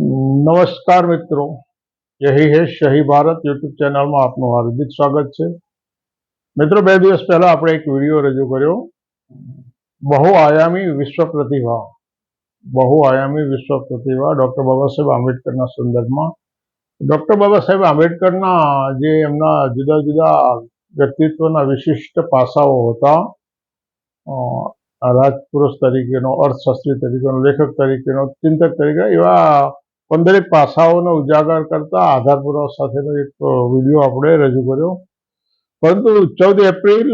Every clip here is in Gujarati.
નમસ્કાર મિત્રો. યહી હે શહી ભારત યુટ્યુબ ચેનલમાં આપનું હાર્દિક સ્વાગત છે. મિત્રો, બે દિવસ પહેલા આપણે એક વીડિયો રજૂ કર્યો. બહુ આયામી વિશ્વ પ્રતિભા. બહુ આયામી વિશ્વ પ્રતિભા ડૉક્ટર બાબા સાહેબ આંબેડકરના સંદર્ભમાં. ડૉક્ટર બાબા સાહેબ આંબેડકરના જે એમના જુદા જુદા વ્યક્તિત્વના વિશિષ્ટ પાસાઓ હતા રાજપુરુષ તરીકેનો, અર્થશાસ્ત્રી તરીકેનો, લેખક તરીકેનો, ચિંતક તરીકે એવા પંદરેક પાસાઓને ઉજાગર કરતા આધાર પુરાવા સાથેનો એક વીડિયો આપણે રજૂ કર્યો. પરંતુ ચૌદ એપ્રિલ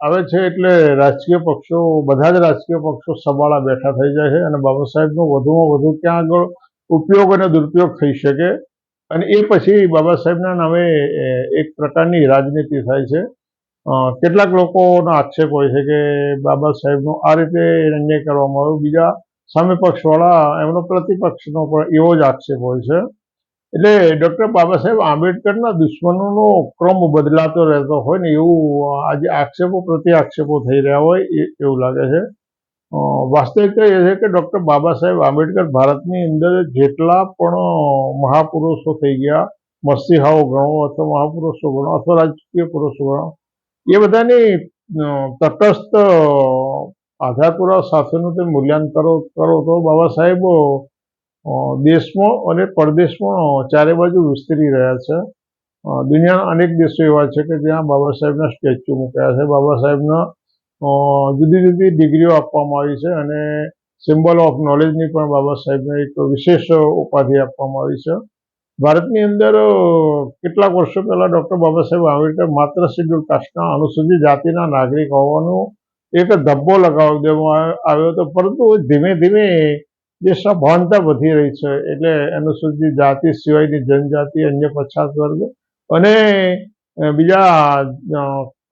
આવે છે એટલે રાજકીય પક્ષો, બધા જ રાજકીય પક્ષો સબાળા બેઠા થઈ જાય છે અને બાબા સાહેબનો વધુમાં વધુ ક્યાં આગળ ઉપયોગ અને દુરુપયોગ થઈ શકે અને એ પછી બાબા સાહેબના નામે એક પ્રકારની રાજનીતિ થાય છે. કેટલાક લોકોનો આક્ષેપ હોય છે કે બાબા સાહેબનો આ રીતે નિર્ણય કરવામાં આવ્યો. બીજા સામે પક્ષવાળા એમનો પ્રતિપક્ષનો પણ એવો જ આક્ષેપ હોય છે. એટલે ડૉક્ટર બાબા સાહેબ આંબેડકરના દુશ્મનોનો ક્રમ બદલાતો રહેતો હોય ને એવું આજે આક્ષેપો પ્રતિ આક્ષેપો થઈ રહ્યા હોય એવું લાગે છે. વાસ્તવિકતા એ છે કે ડૉક્ટર બાબા સાહેબ આંબેડકર ભારતની અંદર જેટલા પણ મહાપુરુષો થઈ ગયા, મસીહાઓ ગણો અથવા મહાપુરુષો ગણો અથવા રાજકીય પુરુષો ગણો, એ બધાની તટસ્થ આધાર પુરાવા સાથેનું તે મૂલ્યાંકન કરો કરો તો બાબા સાહેબ દેશમાં અને પરદેશમાં ચારે બાજુ વિસ્તરી રહ્યા છે. દુનિયાના અનેક દેશો એવા છે કે જ્યાં બાબા સાહેબના સ્ટેચ્યુ મૂક્યા છે. બાબા સાહેબના જુદી જુદી ડિગ્રીઓ આપવામાં આવી છે અને સિમ્બલ ઓફ નોલેજની પણ બાબા સાહેબને એક વિશેષ ઉપાધિ આપવામાં આવી છે. ભારતની અંદર કેટલાક વર્ષો પહેલા ડૉક્ટર બાબા સાહેબ આંબેડકર માત્ર શેડ્યુલ કાસ્ટના અનુસૂચિત જાતિના નાગરિક હોવાનું એક ધબ્બો લગાવી દેવામાં આવ્યો હતો. પરંતુ ધીમે ધીમે જે સભાનતા વધી રહી છે, એટલે અનુસૂચિત જાતિ સિવાયની જનજાતિ, અન્ય પછાત વર્ગ અને બીજા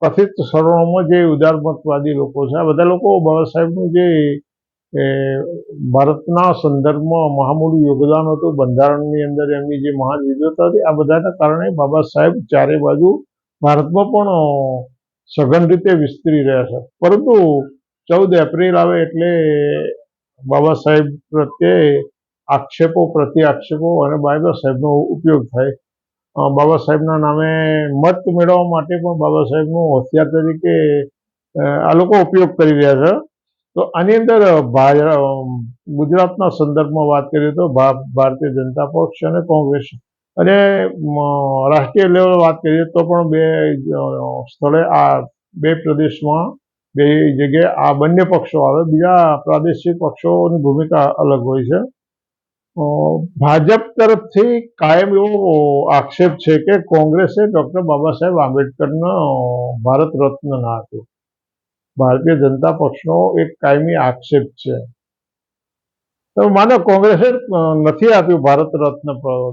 કથિત સર્ણોમાં જે ઉદારમતવાદી લોકો છે. આ બધા લોકો બાબા સાહેબનું જે ભારતના સંદર્ભમાં મહામૂલું યોગદાન હતું, બંધારણની અંદર એમની જે મહાન વિદ્વતા હતી, આ બધાના કારણે બાબા સાહેબ ચારે બાજુ ભારતમાં પણ સઘન રીતે વિસ્તરી રહ્યા છે. પરંતુ ચૌદ એપ્રિલ આવે એટલે બાબા સાહેબ પ્રત્યે આક્ષેપો પ્રતિ આક્ષેપો અને બાબા સાહેબનો ઉપયોગ થાય. બાબા સાહેબના નામે મત મેળવવા માટે પણ બાબા સાહેબનું હોશિયાર તરીકે આ લોકો ઉપયોગ કરી રહ્યા છે. તો આની અંદર ગુજરાતના સંદર્ભમાં વાત કરીએ તો ભારતીય જનતા પક્ષ અને કોંગ્રેસ અને રાષ્ટ્રીય લેવલ વાત કરીએ તો પણ બે સ્થળે આ બે પ્રદેશમાં બે જગ્યાએ આ બંને પક્ષો આવે. બીજા પ્રાદેશિક પક્ષોની ભૂમિકા અલગ હોય છે. ભાજપ તરફથી કાયમ એવો આક્ષેપ છે કે કોંગ્રેસે ડૉક્ટર બાબા સાહેબ આંબેડકરનો ભારત રત્ન ના આપ્યો. ભારતીય જનતા પક્ષનો એક કાયમી આક્ષેપ છે. તો માનો કોંગ્રેસે નથી આપ્યું ભારત રત્ન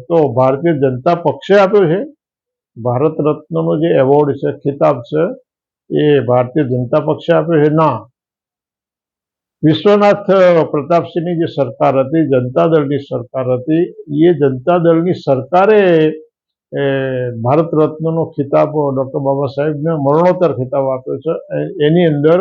તો ભારતીય જનતા પક્ષે આપ્યો છે. ભારત રત્નનો જે એવોર્ડ છે, ખિતાબ છે, એ ભારતીય જનતા પક્ષે આપ્યો છે. ના. વિશ્વનાથ પ્રતાપસિંહની જે સરકાર હતી, જનતા દળની સરકાર હતી, એ જનતા દળની સરકારે, એ, ભારત રત્નનો ખિતાબ ડૉક્ટર બાબા સાહેબને મરણોત્તર ખિતાબ આપ્યો છે. એની અંદર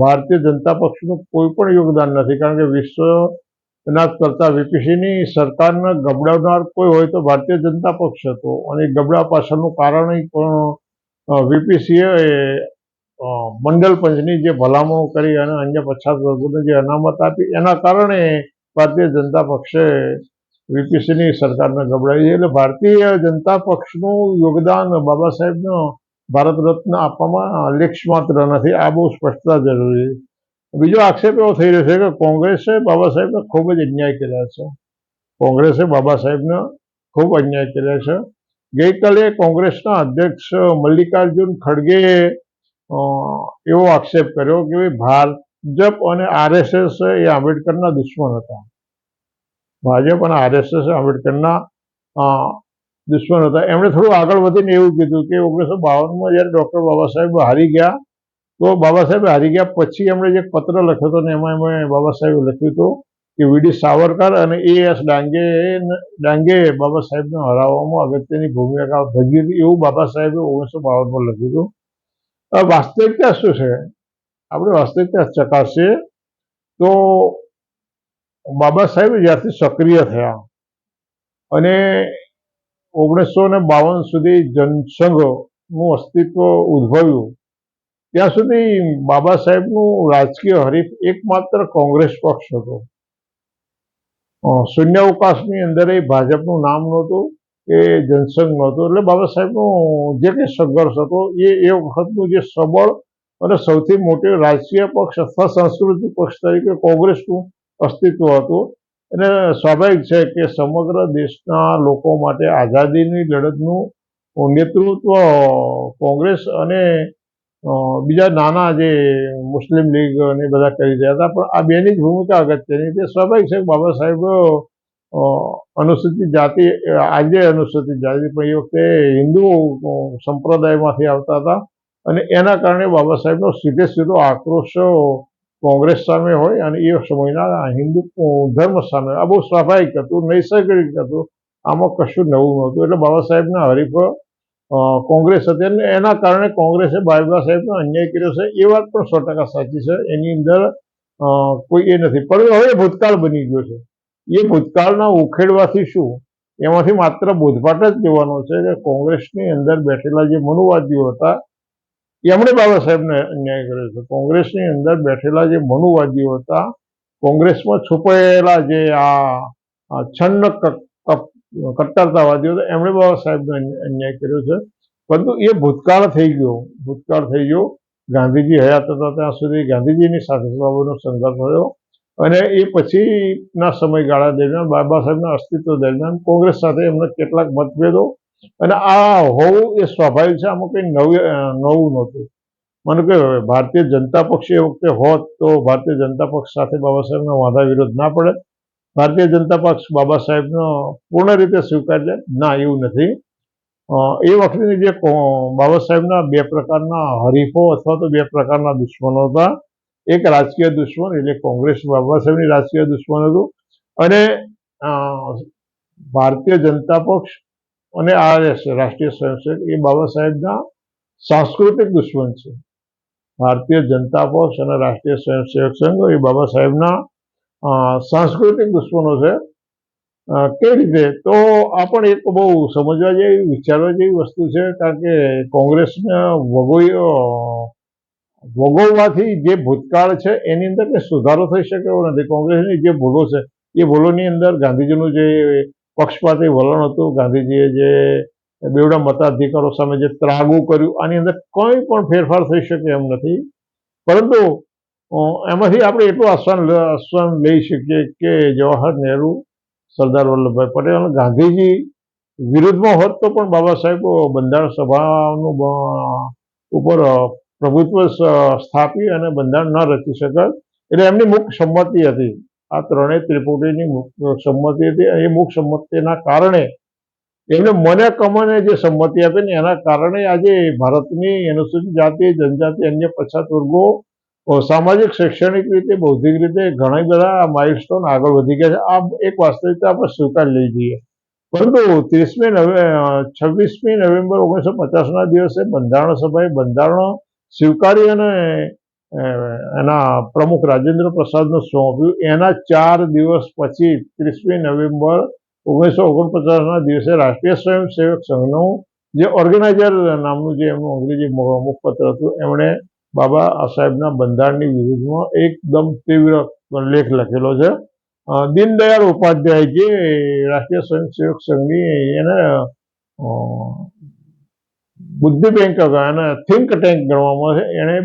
ભારતીય જનતા પક્ષનું કોઈ પણ યોગદાન નથી. કારણ કે વિશ્વના કરતા વીપીસીની સરકારને ગબડાવનાર કોઈ હોય તો ભારતીય જનતા પક્ષ હતો. અને ગબડા પાછળનું કારણ પણ વીપીસીએ મંડળ પંચની જે ભલામણો કરી અને અન્ય પછાત વર્ગોને જે અનામત આપી, એના કારણે ભારતીય જનતા પક્ષે વીપીસીની સરકારને ગબડાવી. એટલે ભારતીય જનતા પક્ષનું યોગદાન બાબા સાહેબનો ભારત રત્ન આપવામાં લેખ માત્ર નથી, આ બહુ સ્પષ્ટતા જરૂરી છે. બીજો આક્ષેપ એવો થઈ રહ્યો છે કે કોંગ્રેસે બાબા સાહેબને ખૂબ જ અન્યાય કર્યા છે. કોંગ્રેસે બાબા સાહેબને ખૂબ અન્યાય કર્યા છે. ગઈકાલે કોંગ્રેસના અધ્યક્ષ મલ્લિકાર્જુન ખડગેએ એવો આક્ષેપ કર્યો કે ભાજપ અને આરએસએસ એ આંબેડકરના દુશ્મન હતા. ભાજપ અને આરએસએસ આંબેડકરના દુશ્મન હતા. એમણે થોડું આગળ વધીને એવું કીધું કે ઓગણીસો બાવનમાં જ્યારે ડૉક્ટર બાબા સાહેબ હારી ગયા, તો બાબા સાહેબ હારી ગયા પછી એમણે જે પત્ર લખ્યો હતો ને એમાં એમણે બાબા સાહેબે લખ્યું હતું કે વીડી સાવરકર અને એ એસ ડાંગે ડાંગે બાબા સાહેબને હરાવવામાં અગત્યની ભૂમિકા ભજવી હતી એવું બાબા સાહેબે ઓગણીસો બાવનમાં લખ્યું હતું. વાસ્તવિકતા શું છે? આપણે વાસ્તવિકતા ચકાસીએ તો બાબા સાહેબ જ્યારથી સક્રિય થયા અને ઓગણીસો ને બાવન સુધી જનસંઘનું અસ્તિત્વ ઉદ્ભવ્યું. ત્યાં સુધી બાબા સાહેબનું રાજકીય હરીફ એકમાત્ર કોંગ્રેસ પક્ષ હતો. શૂન્યાવકાશની અંદર એ ભાજપનું નામ નહોતું કે જનસંઘ નહોતું. એટલે બાબા સાહેબનો જે કંઈ સંઘર્ષ હતો, એ એ વખતનું જે સબળ અને સૌથી મોટી રાજકીય પક્ષ અથવા સાંસ્કૃતિક પક્ષ તરીકે કોંગ્રેસનું અસ્તિત્વ હતું. અને સ્વાભાવિક છે કે સમગ્ર દેશના લોકો માટે આઝાદીની લડતનું નેતૃત્વ કોંગ્રેસ અને બીજા નાના જે મુસ્લિમ લીગ અને બધા કરી રહ્યા હતા, પણ આ બેની જ ભૂમિકા અગત્યની તે સ્વાભાવિક છે બાબા સાહેબ અનુસૂચિત જાતિ, આજે અનુસૂચિત જાતિ, પણ એ વખતે હિન્દુ સંપ્રદાયમાંથી આવતા હતા અને એના કારણે બાબા સાહેબનો સીધે સીધો આક્રોશ કોંગ્રેસ સામે હોય અને એ સમયના હિન્દુ ધર્મ સામે આ બહુ સ્વાભાવિક હતું, નૈસર્ગિક હતું. આમાં કશું નવું નહોતું. એટલે બાબા સાહેબના હરીફ કોંગ્રેસ હતી અને એના કારણે કોંગ્રેસે બાબા સાહેબનો અન્યાય કર્યો છે. એ વાત પણ સો ટકા સાચી છે. એની અંદર કોઈ એ નથી. પણ હવે ભૂતકાળ બની ગયો છે. એ ભૂતકાળના ઉખેડવાથી શું? એમાંથી માત્ર બોધપાઠ જ લેવાનો છે કે કોંગ્રેસની અંદર બેઠેલા જે મનુવાદીઓ હતા એમણે બાબા સાહેબને અન્યાય કર્યો છે. કોંગ્રેસની અંદર બેઠેલા જે મનુવાદીઓ હતા, કોંગ્રેસમાં છુપાયેલા જે આ છન્ન કટ્ટરતાવાદીઓ હતા, એમણે બાબા સાહેબને અન્ય- અન્યાય કર્યો છે. પરંતુ એ ભૂતકાળ થઈ ગયો. ભૂતકાળ થઈ ગયો. ગાંધીજી હયાત હતા ત્યાં સુધી ગાંધીજીની સાથે બાબુનો સંઘર્ષ થયો અને એ પછીના સમયગાળા દરમિયાન બાબા સાહેબના અસ્તિત્વ દરમિયાન કોંગ્રેસ સાથે એમના કેટલાક મતભેદો અને આ હોવું એ સ્વાભાવિક છે. આમાં કંઈ નવું નવું નહોતું. માનો કે ભારતીય જનતા પક્ષ એ વખતે હોત તો ભારતીય જનતા પક્ષ સાથે બાબા સાહેબનો વાંધા વિરોધ ના પડે. ભારતીય જનતા પક્ષ બાબા સાહેબનો પૂર્ણ રીતે સ્વીકારી ના, એવું નથી. એ વખતેની જે બાબા સાહેબના બે પ્રકારના હરીફો અથવા તો બે પ્રકારના દુશ્મનો હતા. એક રાજકીય દુશ્મન, એટલે કોંગ્રેસ બાબા સાહેબની રાજકીય દુશ્મન હતું. અને ભારતીય જનતા પક્ષ અને આરએસ રાષ્ટ્રીય સ્વયંસેવક એ બાબા સાહેબના સાંસ્કૃતિક દુશ્મન છે. ભારતીય જનતા પક્ષ અને રાષ્ટ્રીય સ્વયંસેવક સંઘ એ બાબા સાહેબના સાંસ્કૃતિક દુશ્મનો છે. કેવી રીતે? તો આ પણ એક બહુ સમજવા જેવી વિચારવા જેવી વસ્તુ છે કારણ કે કોંગ્રેસને વગોઈ અ, ભોગવવાથી જે ભૂતકાળ છે એની અંદર સુધારો થઈ શકે એવો નથી. કોંગ્રેસની જે ભૂલો છે એ ભૂલોની અંદર ગાંધીજીનું જે પક્ષપાતી વલણ હતું. ગાંધીજીએ જે બેવડા મતાધિકારો સામે જે ત્રાગુ કર્યું, આની અંદર કોઈ પણ ફેરફાર થઈ શકે એમ નથી. પરંતુ એમાંથી આપણે એટલું આશ્વાન લ- આશ્વાન લઈ શકીએ કે જવાહર નહેરુ, સરદાર વલ્લભભાઈ પટેલ ગાંધીજી વિરુદ્ધમાં હોત તો પણ બાબા સાહેબ બંધારણ સભાનું ઉપર પ્રભુત્વ સ્થાપી અને બંધારણ ન રચી શકત એટલે એમની મુખ્ય સંમતિ હતી. આ ત્રણેય ત્રિપુટીની સંમતિ હતી એ મુખ સંમતિના કારણે એમને મને કમને જે સંમતિ આપી ને એના કારણે આજે ભારતની અનુસૂચિત જાતિ, જનજાતિ, અન્ય પછાત વર્ગો સામાજિક, શૈક્ષણિક રીતે, બૌદ્ધિક રીતે ઘણા બધા માઇલસ્ટોન આગળ વધી ગયા છે. આ એક વાસ્તવિકતા આપણે સ્વીકારી લઈ જઈએ. પરંતુ ત્રીસમી નવે છવ્વીસમી નવેમ્બર ઓગણીસો પચાસના દિવસે બંધારણ સભાએ બંધારણ સ્વીકારી અને એના પ્રમુખ રાજેન્દ્ર પ્રસાદને સોંપ્યું એના ચાર દિવસ પછી ત્રીસમી નવેમ્બર ઓગણીસો ઓગણપચાસના દિવસે રાષ્ટ્રીય સ્વયંસેવક સંઘનું જે ઓર્ગેનાઇઝર નામનું જે એમનું અંગ્રેજી મુખપત્ર હતું, એમણે બાબા સાહેબના બંધારણની વિરુદ્ધમાં એકદમ તીવ્ર લેખ લખેલો છે. દીનદયાળ ઉપાધ્યાય જે રાષ્ટ્રીય સ્વયંસેવક સંઘની એને બુદ્ધિ બેંક, એને થિંક ટેન્ક ગણવામાં છે. એણે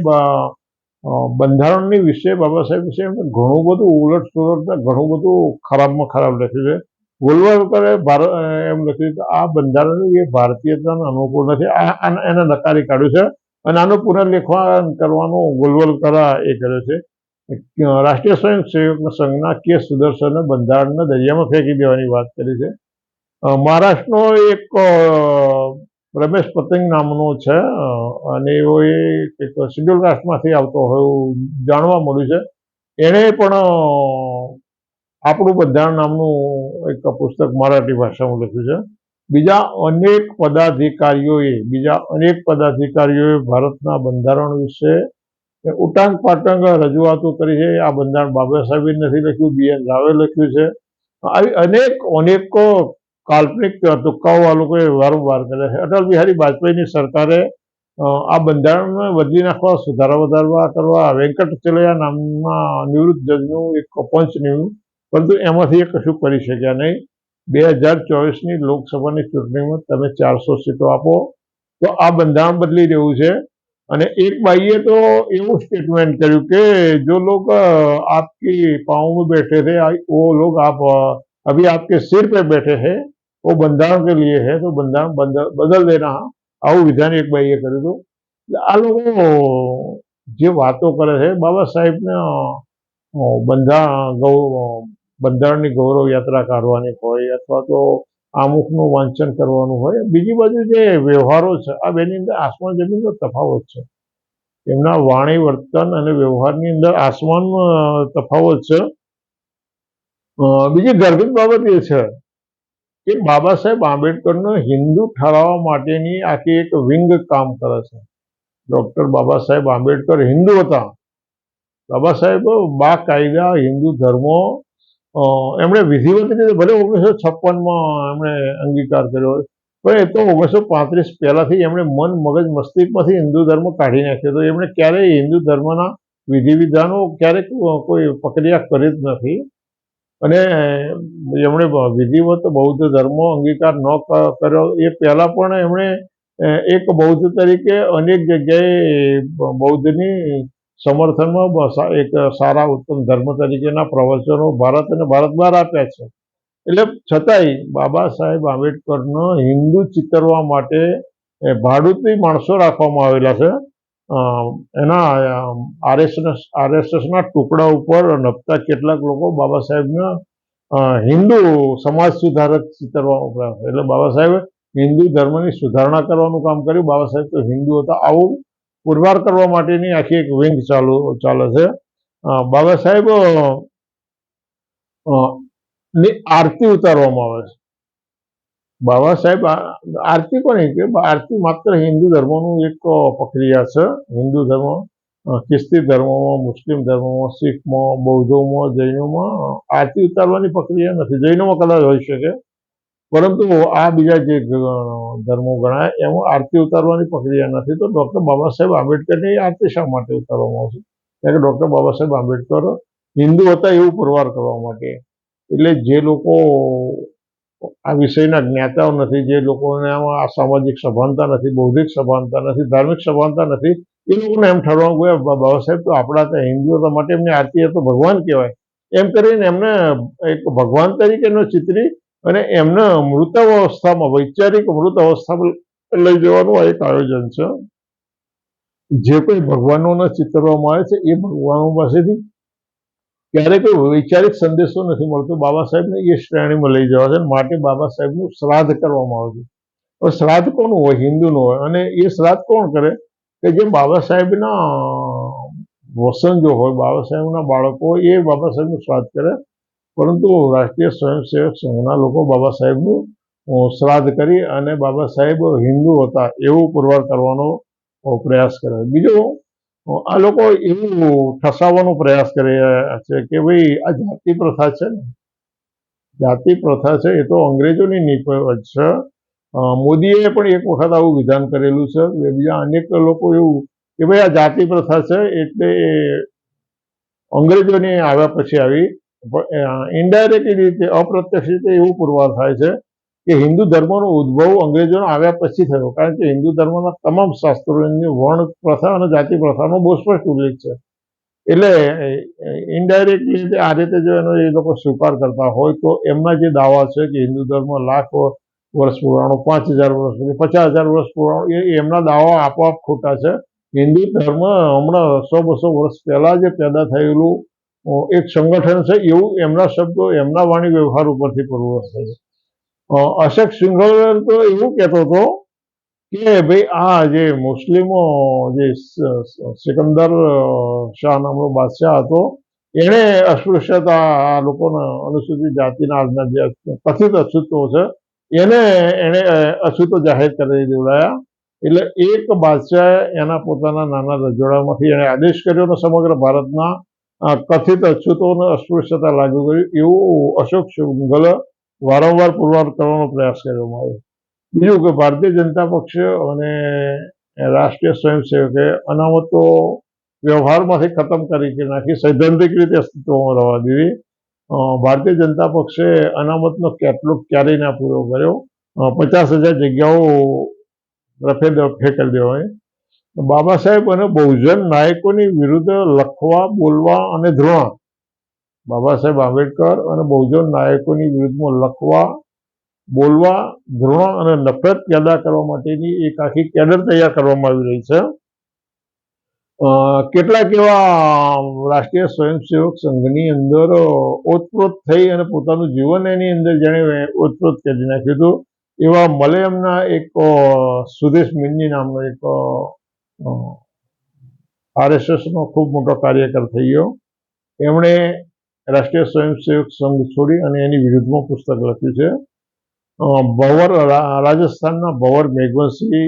બંધારણની વિશે બાબા સાહેબ વિશે એમણે ઘણું બધું ઉલટ સુલટ ઘણું બધું ખરાબમાં ખરાબ લખ્યું છે. ગોલવાલકરે ભારત એમ લખ્યું કે આ બંધારણ એ ભારતીયતાને અનુકૂળ નથી. આ એને નકારી કાઢ્યું છે અને આનું પુનર્લેખન કરવાનું ગોલવલકરા એ કર્યો છે. રાષ્ટ્રીય સ્વયંસેવક સંઘના કે સુદર્શને બંધારણને દરિયામાં ફેંકી દેવાની વાત કરી છે. મહારાષ્ટ્રનો એક રમેશ પતંગ નામનો છે અને એવો એ એક શિડ્યુલ કાસ્ટમાંથી આવતો હોય એવું જાણવા મળ્યું છે. એણે પણ આપણું બંધારણ નામનું એક પુસ્તક મરાઠી ભાષામાં લખ્યું છે. બીજા અનેક પદાધિકારીઓએ, બીજા અનેક પદાધિકારીઓએ ભારતના બંધારણ વિશે ઉટાંગ પાટંગ રજૂઆતો કરી છે. આ બંધારણ બાબા સાહેબે નથી લખ્યું, બી એન રાવે લખ્યું છે. આવી અનેક, અનેકો કાલ્પનિક તુક્કાઓ આ લોકોએ વારંવાર કર્યા છે. અટલ બિહારી વાજપેયીની સરકારે આ બંધારણને બદલી નાખવા, સુધારા વધારવા કરવા વેંકટ ચલૈયા નામના નિવૃત્ત જજનું એક પંચ નિમણું પરંતુ એમાંથી એ કશું કરી શક્યા નહીં. બે હજાર ચોવીસની લોકસભાની ચૂંટણીમાં તમે ચારસો સીટો આપો, તો આ બંધારણ બદલી રહ્યું છે. અને એક ભાઈએ તો એવું સ્ટેટમેન્ટ કર્યું કે જો લોગ આપકી પાઉ બેઠે થે વો લોગ આપ અભી આપકે સિર પર બેઠે હૈ वो બંધારણ કે लिए है तो બંધારણ બદલ બદલ દેના આવું વિધાન એક બાઈએ કર્યું હતું એટલે આ લોકો જે વાતો કરે છે બાબા સાહેબને અ, અ, બંધા ગૌ બંધારણની ગૌરવ યાત્રા કાઢવાની હોય અથવા તો આમુખનું વાંચન કરવાનું હોય બીજી બાજુ જે વ્યવહારો છે આ બેની અંદર આસમાન જમીનનો તફાવત છે એમના વાણી વર્તન અને વ્યવહારની અંદર આસમાન તફાવત છે અ, બીજી ગર્ભિત બાબત એ છે કે બાબા સાહેબ આંબેડકરનો હિન્દુ ઠરાવવા માટેની આખી એક વિંગ કામ કરે છે. ડોક્ટર બાબા સાહેબ આંબેડકર હિન્દુ હતા. બાબા સાહેબ બા કાયદા, હિન્દુ ધર્મો એમણે વિધિવત રીતે ભલે ઓગણીસો છપ્પનમાં એમણે અંગીકાર કર્યો પણ એ તો ઓગણીસો પાંત્રીસ પહેલાથી એમણે મન, મગજ, મસ્તિષ્કમાંથી હિન્દુ ધર્મ કાઢી નાખ્યો. તો એમણે ક્યારેય હિન્દુ ધર્મના વિધિ વિધાનો ક્યારેક કોઈ પ્રક્રિયા કરી જ નથી. અને એમણે વિધિવત બૌદ્ધ ધર્મો અંગીકાર ન કર્યો. એ પહેલાં પણ એમણે એક બૌદ્ધ તરીકે અનેક જગ્યાએ બૌદ્ધની સમર્થનમાં એક સારા ઉત્તમ ધર્મ તરીકેના પ્રવચનો ભારત અને ભારત બહાર આપ્યા છે. એટલે છતાંય બાબા સાહેબ આંબેડકરનો હિન્દુ ચિતરવા માટે ભાડુતી માણસો રાખવામાં આવેલા છે. એના આરએસએસ આરએસએસના ટુકડા ઉપર નપતા કેટલાક લોકો બાબા સાહેબને હિન્દુ સમાજ સુધારક ચિતરવા ઉપરા છે. એટલે બાબા સાહેબે હિન્દુ ધર્મની સુધારણા કરવાનું કામ કર્યું. બાબા સાહેબ તો હિન્દુ હતા. આવું પુરવાર કરવા માટેની આખી એક વિંગ ચાલુ, ચાલે છે. બાબા સાહેબની આરતી ઉતારવામાં આવે છે. બાબા સાહેબ આરતી કોની કે આરતી માત્ર હિન્દુ ધર્મનું એક પ્રક્રિયા છે. હિન્દુ ધર્મ ખ્રિસ્તી ધર્મમાં, મુસ્લિમ ધર્મમાં, શીખમાં, બૌદ્ધોમાં, જૈનોમાં આરતી ઉતારવાની પ્રક્રિયા નથી. જૈનોમાં કદાચ હોઈ શકે, પરંતુ આ બીજા જે ધર્મો ગણાય, એમાં આરતી ઉતારવાની પ્રક્રિયા નથી. તો ડૉક્ટર બાબા સાહેબ આંબેડકરની આરતી શા માટે ઉતારવામાં આવશે? કારણ કે ડૉક્ટર બાબા સાહેબ આંબેડકર હિન્દુ હતા એવું પુરવાર કરવા માટે. એટલે જે લોકો આ વિષયના જ્ઞાતાઓ નથી, જે લોકોને આમાં આ સામાજિક સભાનતા નથી, બૌદ્ધિક સભાનતા નથી, ધાર્મિક સભાનતા નથી, એ લોકોને એમ ઠરવાનું કે બાબા સાહેબ, તો આપણા ત્યાં હિન્દુઓ માટે એમની આરતી તો ભગવાન કહેવાય. એમ કરીને એમને એક ભગવાન તરીકેનો ચિત્રી અને એમને મૃત અવસ્થામાં વૈચારિક મૃત અવસ્થામાં લઈ જવાનું આ એક આયોજન છે. જે કોઈ ભગવાનોને ચિતરવામાં આવે છે, એ ભગવાનો પાસેથી ક્યારેય કોઈ વૈચારિક સંદેશો નથી મળતો. બાબા સાહેબને એ શ્રેણીમાં લઈ જવા છે માટે બાબા સાહેબનું શ્રાદ્ધ કરવામાં આવે હવે શ્રાદ્ધ કોનું હોય? હિન્દુનું હોય. અને એ શ્રાદ્ધ કોણ કરે? કે જે બાબા સાહેબના વસંજો હોય, બાબા સાહેબના બાળકો હોય, એ બાબા સાહેબનું શ્રાદ્ધ કરે. પરંતુ રાષ્ટ્રીય સ્વયંસેવક સંઘના લોકો બાબા સાહેબનું શ્રાદ્ધ કરી અને બાબા સાહેબ હિન્દુ હતા, એવું પુરવાર કરવાનો પ્રયાસ કરે. બીજો આ લોકો એવું ઠસાવવાનો પ્રયાસ કરે છે કે ભાઈ, આ જાતિ પ્રથા છે ને, જાતિ પ્રથા છે એ તો અંગ્રેજોની નિપજ છે. મોદીએ પણ એક વખત આવું વિધાન કરેલું છે. બીજા અનેક લોકો એવું કે ભાઈ, આ જાતિ પ્રથા છે એટલે અંગ્રેજોની આવ્યા પછી આવી. ઇન્ડાયરેક્ટ રીતે, અપ્રત્યક્ષ રીતે એવું પુરવાર થાય છે. કે હિન્દુ ધર્મનો ઉદ્ભવ અંગ્રેજોનો આવ્યા પછી થયો. કારણ કે હિન્દુ ધર્મના તમામ શાસ્ત્રોની વર્ણ પ્રથા અને જાતિ પ્રથાનો બહુ સ્પષ્ટ ઉલ્લેખ છે. એટલે ઇનડાયરેક્ટલી આ રીતે જો એનો એ લોકો સ્વીકાર કરતા હોય તો એમના જે દાવા છે કે હિન્દુ ધર્મ લાખ વર્ષ પુરાણો પાંચ હજાર વર્ષ પછી પચાસ હજાર વર્ષ પુરાણો એ એમના દાવા આપોઆપ ખોટા છે. હિન્દુ ધર્મ હમણાં સો બસો વર્ષ પહેલા જે પેદા થયેલું એક સંગઠન છે એવું એમના શબ્દો એમના વાણી વ્યવહાર ઉપરથી પૂર્વવત છે. અ, અશોક સિંઘલ તો એવું કહેતો હતો કે ભાઈ આ જે મુસ્લિમો જે સિકંદર શાહ નામનો બાદશાહ હતો, એણે અસ્પૃશ્યતા આ લોકોના અનુસૂચિત જાતિના આજના જે કથિત અછૂતો છે, એને, એણે અછૂતો જાહેર કરી દેવડાયા. એટલે એક બાદશાહ એના પોતાના નાના રજોડામાંથી એણે આદેશ કર્યો અને સમગ્ર ભારતના કથિત અછૂતો અને અસ્પૃશ્યતા લાગુ કરી. એવું અશોક શુંગલે વારંવાર પુરવાર કરવાનો પ્રયાસ કરવામાં આવ્યો. બીજું કે ભારતીય જનતા પક્ષ અને રાષ્ટ્રીય સ્વયંસેવકે અનામતો વ્યવહારમાંથી ખતમ કરી નાખી, સૈદ્ધાંતિક રીતે અસ્તિત્વમાં રહેવા દીધી. ભારતીય જનતા પક્ષે અનામતનો કેટલોગ ક્યારેય ના પૂરો કર્યો. પચાસ હજાર જગ્યાઓ રફે દફે કરી દેવાય બાબા સાહેબ અને બહુજન નાયકોની વિરુદ્ધ લખવા, બોલવા અને ધ્રોણ બાબા સાહેબ આંબેડકર અને બહુજન નાયકોની વિરુદ્ધમાં લખવા, બોલવા ધૃણા અને નફરત પેદા કરવા માટેની એક આખી કેડર તૈયાર કરવામાં આવી રહી છે. કેટલાક એવા રાષ્ટ્રીય સ્વયંસેવક સંઘની અંદર ઓતપ્રોત થઈ અને પોતાનું જીવન એની અંદર જેણે ઓતપ્રોત કરી નાખ્યું હતું. એવા મલયમના એક સુરેશ મિન્ની નામનો એક આરએસએસનો ખૂબ મોટો કાર્યકર થઈ ગયો. એમણે રાષ્ટ્રીય સ્વયંસેવક સંઘ છોડી અને એની વિરુદ્ધમાં પુસ્તક લખ્યું છે. ભવર રાજસ્થાનના ભવર મેઘવંશી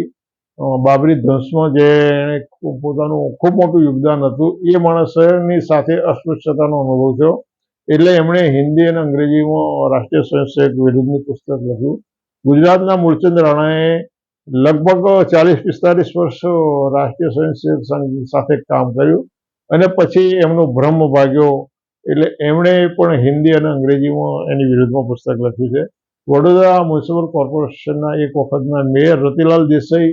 બાબરી ધ્વંસમાં જે એણે પોતાનું ખૂબ મોટું યોગદાન હતું, એ માણસની સાથે અસ્પૃશ્યતાનો અનુભવ થયો. એટલે એમણે હિન્દી અને અંગ્રેજીમાં રાષ્ટ્રીય સ્વયંસેવક વિરુદ્ધનું પુસ્તક લખ્યું. ગુજરાતના મૂળચંદ રાણાએ લગભગ ચાલીસ પિસ્તાલીસ વર્ષ રાષ્ટ્રીય સ્વયંસેવક સંઘ સાથે કામ કર્યું અને પછી એમનો ભ્રમ ભાગ્યો. એટલે એમણે પણ હિન્દી અને અંગ્રેજીમાં એની વિરુદ્ધમાં પુસ્તક લખ્યું છે. વડોદરા મ્યુનિસિપલ કોર્પોરેશનના એક વખતના મેયર રતિલાલ દેસાઈ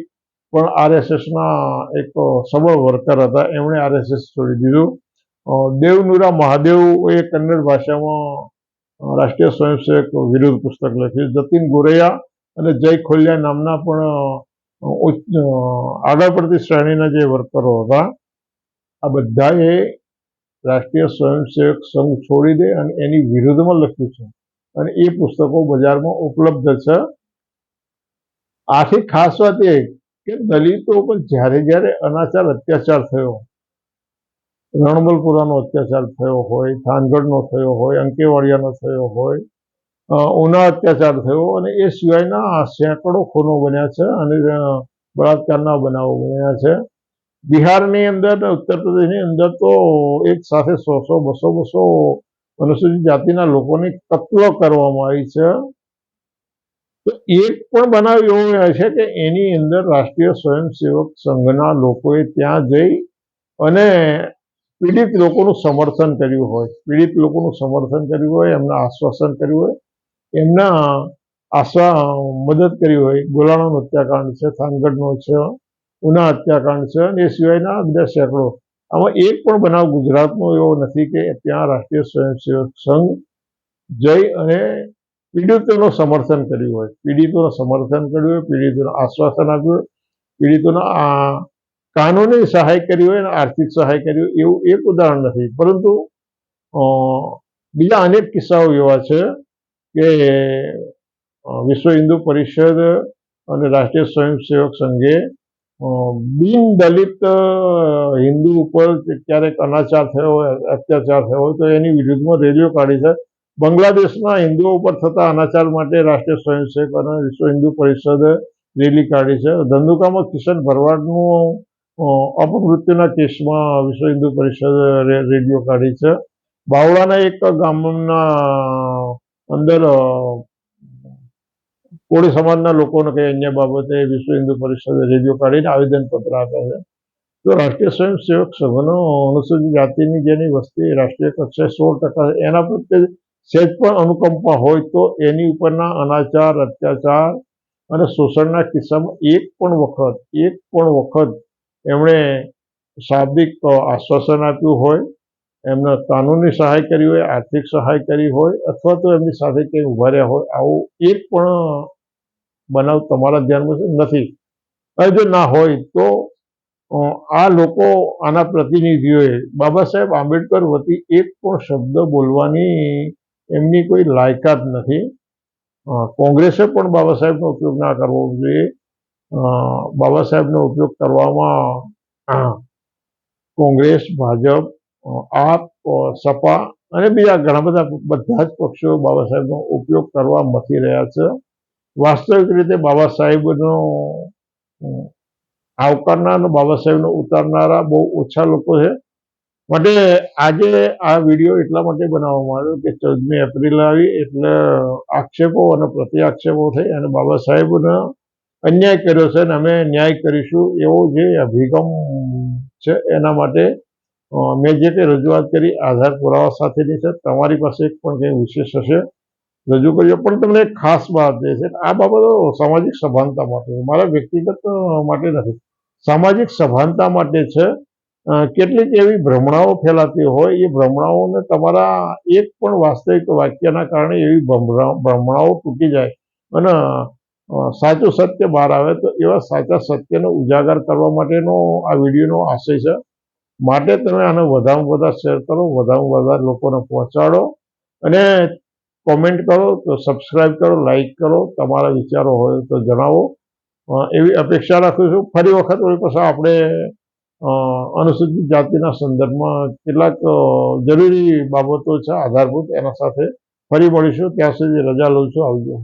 પણ આરએસએસના એક સબળ વર્કર હતા. એમણે આરએસએસ છોડી દીધું. દેવનુરા મહાદેવ એ કન્નડ ભાષામાં રાષ્ટ્રીય સ્વયંસેવક વિરુદ્ધ પુસ્તક લખ્યું. જતીન ગોરૈયા અને જય ખોલિયા નામના પણ આગળ પડતી શ્રેણીના જે વર્કરો હતા, આ બધાએ રાષ્ટ્રીય સ્વયંસેવક સંઘ છોડી દે અને એની વિરુદ્ધમાં લખ્યું છે. અને એ પુસ્તકો બજારમાં ઉપલબ્ધ છે. આથી ખાસ વાત એ કે દલિતો પર જ્યારે જ્યારે અનાચાર અત્યાચાર થયો, રણબલપુરાનો અત્યાચાર થયો હોય, થાનગઢનો થયો હોય, અંકેવાડિયાનો થયો હોય ઉના અત્યાચાર થયો અને એ સિવાયના સેંકડો ખૂનો બન્યા છે અને બળાત્કારના બનાવો બન્યા છે. બિહારની અંદર ઉત્તર પ્રદેશની અંદર તો એક સાથે સો બસો બસો અનુસૂચિત જાતિના લોકોની કત્લ કરવામાં આવી છે. તો એક પણ બનાવ એવો છે કે એની અંદર રાષ્ટ્રીય સ્વયંસેવક સંઘના લોકોએ ત્યાં જઈ અને પીડિત લોકોનું સમર્થન કર્યું હોય. પીડિત લોકોનું સમર્થન કર્યું હોય, એમના આશ્વાસન કર્યું હોય, એમના આશા, મદદ કરી હોય. ગોલાણો હત્યાકાંડ છે, થાનગઢનો છે. ઉના હત્યાકાંડ છે અને એ સિવાયના બધા સેંકડો આમાં એક પણ બનાવ ગુજરાતનો એવો નથી કે ત્યાં રાષ્ટ્રીય સ્વયંસેવક સંઘ જઈ અને પીડિતોનું સમર્થન કર્યું હોય. પીડિતોનું સમર્થન કર્યું હોય, પીડિતોને આશ્વાસન આપ્યું પીડિતોના કાનૂની સહાય કરી હોય અને આર્થિક સહાય કરી હોય એવું એક ઉદાહરણ નથી. પરંતુ બીજા અનેક કિસ્સાઓ એવા છે કે વિશ્વ હિન્દુ પરિષદ અને રાષ્ટ્રીય સ્વયંસેવક સંઘે બિન દલિત હિન્દુ ઉપર ક્યારેક અનાચાર થયો અત્યાચાર થયો તો એની વિરુદ્ધમાં રેલીઓ કાઢી છે. બાંગ્લાદેશના હિન્દુઓ ઉપર થતા અનાચાર માટે રાષ્ટ્રીય સ્વયંસેવક અને વિશ્વ હિન્દુ પરિષદ રેલી કાઢી છે. ધંધુકામાં કિશન ભરવાડનું અપમૃત્યુના કેસમાં વિશ્વ હિન્દુ પરિષદ રેલીઓ કાઢી છે. બાવળાના એક ગામના અંદર કોળી સમાજના લોકોને કંઈ અન્ય બાબતે વિશ્વ હિન્દુ પરિષદે રેડિયો કાઢીને આવેદનપત્ર આપ્યા છે. તો રાષ્ટ્રીય સ્વયંસેવક સંઘનો અનુસૂચિત જાતિની જેની વસ્તી રાષ્ટ્રીય કક્ષાએ સોળ ટકા એના પ્રત્યે સહેજ પણ અનુકંપા હોય તો એની ઉપરના અનાચાર, અત્યાચાર અને શોષણના કિસ્સામાં એક પણ વખત, એક પણ વખત એમણે શાબ્દિક આશ્વાસન આપ્યું હોય, એમને કાનૂની સહાય કરી હોય, આર્થિક સહાય કરી હોય અથવા તો એમની સાથે કંઈ ઊભા રહ્યા હોય, આવું એક પણ બનાવ તમારા ધ્યાનમાં નથી. અને જો ના હોય તો આ લોકો આના પ્રતિનિધિઓએ, બાબા સાહેબ આંબેડકર વતી એક પણ શબ્દ બોલવાની એમની કોઈ લાયકાત નથી. કોંગ્રેસે પણ બાબા સાહેબનો ઉપયોગ ના કરવો જોઈએ. બાબા સાહેબનો ઉપયોગ કરવામાં, કોંગ્રેસ, ભાજપ આપ સપા અને બીજા ઘણા બધા બધા જ પક્ષો બાબા સાહેબનો ઉપયોગ કરવા મથી રહ્યા છે. વાસ્તવિક રીતે બાબા સાહેબનો આવકારનાર અને બાબા સાહેબને ઉતારનારા બહુ ઓછા લોકો છે. માટે આજે આ વીડિયો એટલા માટે બનાવવામાં આવ્યો કે ચૌદમી એપ્રિલ આવી એટલે આક્ષેપો અને પ્રતિ આક્ષેપો થઈ અને બાબા સાહેબને અન્યાય કર્યો છે અને અમે ન્યાય કરીશું એવો જે અભિગમ છે એના માટે મેં જે કંઈ રજૂઆત કરી, આધાર પુરાવા સાથેની છે. તમારી પાસે પણ કંઈ વિશેષ હશે? રજૂ કર્યો. પણ તમને એક ખાસ વાત જે છે, આ બાબતો સામાજિક સભાનતા માટે મારા વ્યક્તિગત માટે નથી. સામાજિક સભાનતા માટે છે કેટલીક એવી ભ્રમણાઓ ફેલાતી હોય. એ ભ્રમણાઓને તમારા એક પણ વાસ્તવિક વાક્યના કારણે એવી ભ્રમણા- ભ્રમણાઓ તૂટી જાય અને સાચું સત્ય બહાર આવે. તો એવા સાચા સત્યને ઉજાગર કરવા માટેનો આ વિડીયોનો આશય છે. માટે તમે આને વધારેમાં વધારે શેર કરો. વધારેમાં વધારે લોકોને પહોંચાડો. અને કોમેન્ટ કરો, તો સબસ્ક્રાઈબ કરો લાઈક કરો, તમારા વિચારો હોય તો જણાવો. એવી અપેક્ષા રાખું છું. ફરી વખત વળી પાછા આપણે અનુસૂચિત જાતિના સંદર્ભમાં કેટલાક જરૂરી બાબતો છે, આધારભૂત, એના સાથે ફરી મળીશું. ત્યાં સુધી રજા લઉં છું. આવજો.